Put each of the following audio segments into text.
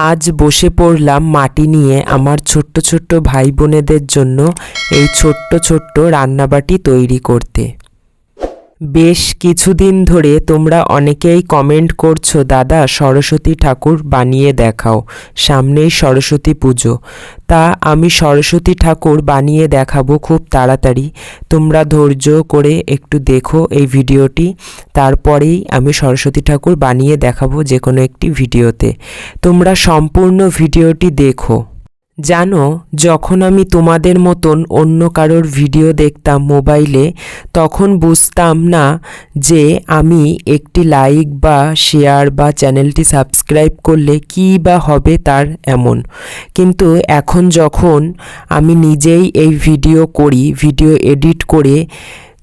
আজ বসে পড়লাম মাটি নিয়ে আমার ছোট্ট ছোট্ট ভাই বোনেদের জন্য এই ছোট্ট ছোট্ট রান্নাবাটি তৈরি করতে। বেশ কিছুদিন ধরে তোমরা অনেকেই কমেন্ট করছ, দাদা, সরস্বতী ঠাকুর বানিয়ে দেখাও, সামনেই সরস্বতী পুজো। তা আমি সরস্বতী ঠাকুর বানিয়ে দেখাবো খুব তাড়াতাড়ি। তোমরা ধৈর্য করে একটু দেখো এই ভিডিওটি, তারপরেই আমি সরস্বতী ঠাকুর বানিয়ে দেখাবো যে কোনো একটি ভিডিওতে। তোমরা সম্পূর্ণ ভিডিওটি দেখো। জানো, যখন আমি তোমাদের মতন অন্য কারোর ভিডিও দেখতাম মোবাইলে, তখন বুঝতাম না যে আমি একটি লাইক বা শেয়ার বা চ্যানেলটি সাবস্ক্রাইব করলে কী বা হবে তার এমন। কিন্তু এখন যখন আমি নিজেই এই ভিডিও করি, ভিডিও এডিট করে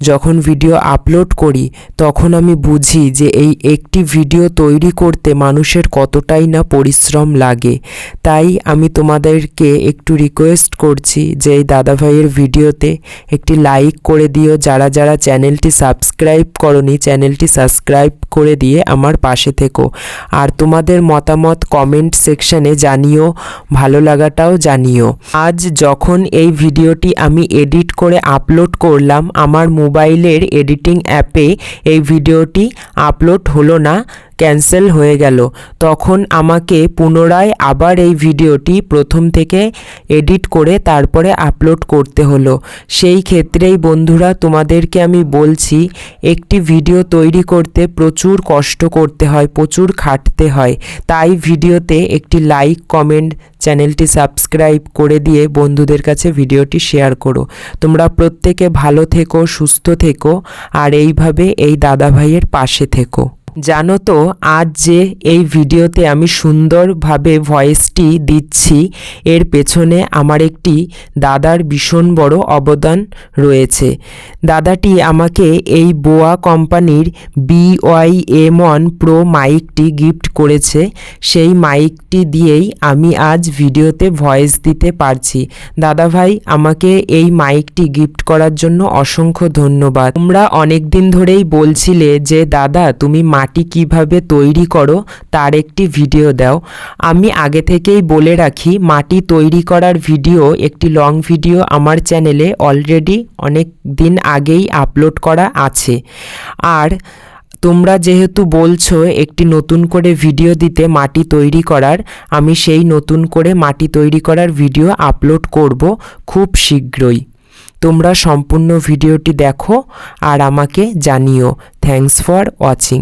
যখন ভিডিও আপলোড করি, তখন আমি বুঝি যে এই একটি ভিডিও তৈরি করতে মানুষের কতটাই না পরিশ্রম লাগে। তাই আমি তোমাদেরকে একটু রিকোয়েস্ট করছি যে এই দাদাভাইয়ের ভিডিওতে একটি লাইক করে দিও, যারা যারা চ্যানেলটি সাবস্ক্রাইব করনি চ্যানেলটি সাবস্ক্রাইব করে দিয়ে আমার পাশে থেকো। আর তোমাদের মতামত কমেন্ট সেকশনে জানিও, ভালো লাগাটাও জানিও। আজ যখন এই ভিডিওটি আমি এডিট করে আপলোড করলাম। আমার মোবাইলের এডিটিং অ্যাপে এই ভিডিওটি আপলোড হলো না। ক্যান্সেল হয়ে গেল। তখন আমাকে পুনরায় আবার এই ভিডিওটি প্রথম থেকে এডিট করে তারপরে আপলোড করতে হলো। সেই ক্ষেত্রেই বন্ধুরা, তোমাদেরকে আমি বলছি, একটি ভিডিও তৈরি করতে প্রচুর কষ্ট করতে হয়, প্রচুর খাটতে হয়। তাই ভিডিওতে একটি লাইক, কমেন্ট, চ্যানেলটি সাবস্ক্রাইব করে দিয়ে বন্ধুদের কাছে ভিডিওটি শেয়ার করো। তোমরা প্রত্যেকে ভালো থেকো, সুস্থ থেকো, আর এইভাবে এই দাদাভাইয়ের পাশে থেকো। জানো তো, আজ যে এই ভিডিওতে আমি সুন্দরভাবে ভয়েসটি দিচ্ছি, এর পেছনে আমার একটি দাদার ভীষণ বড় অবদান রয়েছে। দাদাটি আমাকে এই বোয়া কোম্পানির B Y M one pro মাইকটি gift করেছে। সেই মাইকটি দিয়েই আমি আজ ভিডিওতে ভয়েস দিতে পারছি। দাদা ভাই আমাকে এই মাইকটি গিফট করার জন্য অসংখ্য ধন্যবাদ। তোমরা অনেক দিন ধরেই বলছিলে যে, দাদা, তুমি মাটি কীভাবে তৈরি করো, তার একটি ভিডিও দাও। আমি আগে থেকেই বলে রাখি, মাটি তৈরি করার ভিডিও, একটি লং ভিডিও আমার চ্যানেলে অলরেডি অনেক দিন আগেই আপলোড করা আছে। আর তোমরা যেহেতু বলছো একটি নতুন করে ভিডিও দিতে মাটি তৈরি করার, আমি সেই নতুন করে মাটি তৈরি করার ভিডিও আপলোড করব খুব শীঘ্রই। তোমরা সম্পূর্ণ ভিডিওটি দেখো আর আমাকে জানিও। Thanks for watching